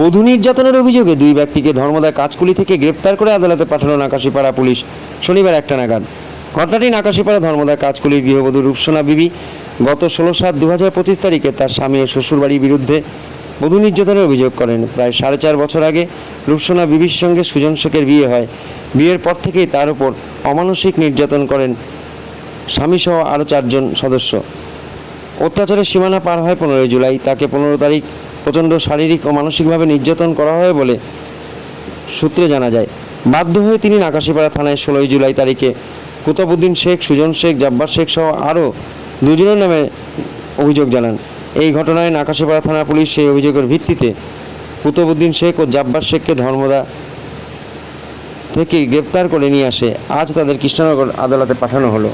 বধূ নির্যাতনের অভিযোগে দুই ব্যক্তিকে ধর্মদায় কাজকুলি থেকে গ্রেপ্তার করে আদালতে পাঠানো নাকাশিপাড়া পুলিশ। শনিবার একটা নাগাদ। ঘটনাটি নাকাশিপাড়া ধর্মদায় কাজকুলির গৃহবধূ রূপসোনা বিবি গত ষোলো সাত দু হাজার পঁচিশ তারিখে তার স্বামী ও শ্বশুরবাড়ির বিরুদ্ধে বধূ নির্যাতনের অভিযোগ করেন। প্রায় সাড়ে চার বছর আগে রূপসোনা বিবির সঙ্গে সুজন শেখের বিয়ে হয়। বিয়ের পর থেকেই তার উপর অমানসিক নির্যাতন করেন স্বামীসহ আরও চারজন সদস্য। অত্যাচারের সীমানা পার হয় পনেরোই জুলাই। তাকে পনেরো তারিখ প্রচণ্ড শারীরিক ও মানসিকভাবে নির্যাতন করা হয় বলে সূত্রে জানা যায়। বাধ্য হয়ে তিনি নাকাশিপাড়া থানায় ষোলোই জুলাই তারিখে কুতবুদ্দিন শেখ, সুজন শেখ, জব্বার শেখ সহ আরও দুজনের নামে অভিযোগ জানান। এই ঘটনায় নাকাশিপাড়া থানা পুলিশ সেই অভিযোগের ভিত্তিতে কুতবুদ্দিন শেখ ও জব্বার শেখকে ধর্মদা থেকে গ্রেপ্তার করে নিয়ে আসে। আজ তাদের কৃষ্ণনগর আদালতে পাঠানো হলো।